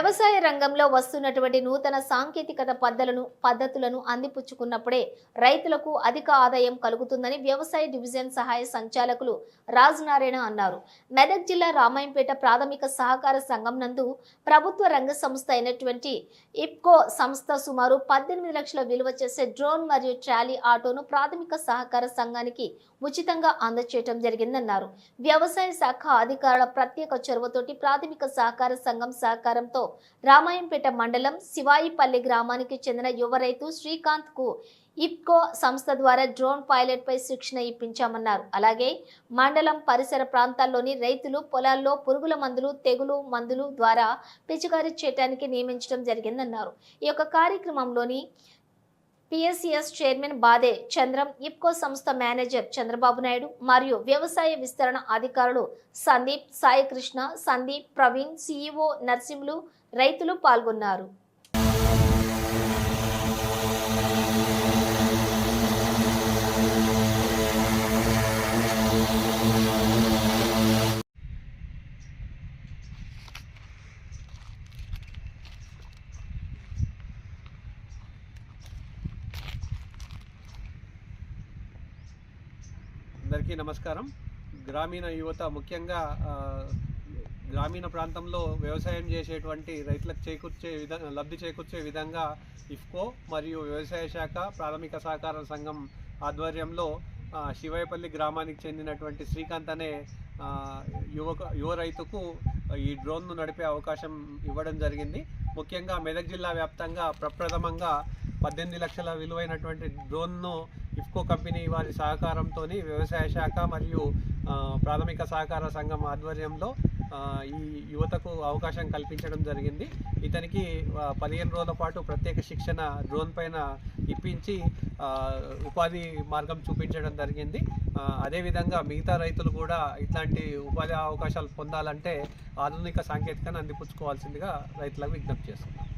వ్యవసాయ రంగంలో వస్తున్నటువంటి నూతన సాంకేతికత పద్ధతులను పద్ధతులను అందిపుచ్చుకున్నప్పుడే రైతులకు అధిక ఆదాయం కలుగుతుందని వ్యవసాయ డివిజన్ సహాయ సంచాలకులు రాజనారాయణ అన్నారు. మెదక్ జిల్లా రామాయంపేట ప్రాథమిక సహకార సంఘం నందు ప్రభుత్వ రంగ సంస్థ అయినటువంటి ఇప్కో సంస్థ సుమారు పద్దెనిమిది లక్షల విలువ చేసే డ్రోన్ మరియు ట్రాలీ ఆటోను ప్రాథమిక సహకార సంఘానికి ఉచితంగా అందచేయటం జరిగిందన్నారు. వ్యవసాయ శాఖ అధికారుల ప్రత్యేక చొరవతోటి ప్రాథమిక సహకార సంఘం సహకారంతో రామాయంపేట మండలం శివాయిపల్లి గ్రామానికి చెందిన యువ రైతు శ్రీకాంత్కు ఇప్కో సంస్థ ద్వారా డ్రోన్ పైలట్ పై శిక్షణ ఇప్పించామన్నారు. అలాగే మండలం పరిసర ప్రాంతాల్లోని రైతులు పొలాల్లో పురుగుల మందులు తెగులు మందులు ద్వారా పిచికారీ చేయడానికి నియమించడం జరిగిందన్నారు. ఈ యొక్క కార్యక్రమంలోని పిఎస్సిఎస్ చైర్మన్ బాదే చంద్రం ఇప్కో సంస్థ మేనేజర్ చంద్రబాబు నాయుడు మరియు వ్యవసాయ విస్తరణ అధికారులు సందీప్ సాయికృష్ణ సందీప్ ప్రవీణ్ సిఇఓ నర్సింహులు రైతులు పాల్గొన్నారు. అందరికీ నమస్కారం. గ్రామీణ యువత ముఖ్యంగా గ్రామీణ ప్రాంతంలో వ్యవసాయం చేసేటువంటి రైతులకు చేకూర్చే విధ లబ్ధి చేకూర్చే విధంగా ఇఫ్కో మరియు వ్యవసాయ శాఖ ప్రాథమిక సహకార సంఘం ఆధ్వర్యంలో ఆ, శివాయపల్లి గ్రామానికి చెందినటువంటి శ్రీకాంత్ అనే యువక యువ రైతుకు ఈ డ్రోన్ను నడిపే అవకాశం ఇవ్వడం జరిగింది. ముఖ్యంగా మెదక్ జిల్లా వ్యాప్తంగా ప్రప్రథమంగా పద్దెనిమిది లక్షల విలువైనటువంటి డ్రోన్ను ఇఫ్కో కంపెనీ వారి సహకారంతో వ్యవసాయ శాఖ మరియు ప్రాథమిక సహకార సంఘం ఆధ్వర్యంలో ఈ యువతకు అవకాశం కల్పించడం జరిగింది. ఇతనికి పదిహేను రోజుల పాటు ప్రత్యేక శిక్షణ డ్రోన్ పైన ఇప్పించి ఉపాధి మార్గం చూపించడం జరిగింది. అదేవిధంగా మిగతా రైతులు కూడా ఇట్లాంటి ఉపాధి అవకాశాలు పొందాలంటే ఆధునిక సాంకేతికను అందిపుచ్చుకోవాల్సిందిగా రైతులకు విజ్ఞప్తి చేస్తున్నాం.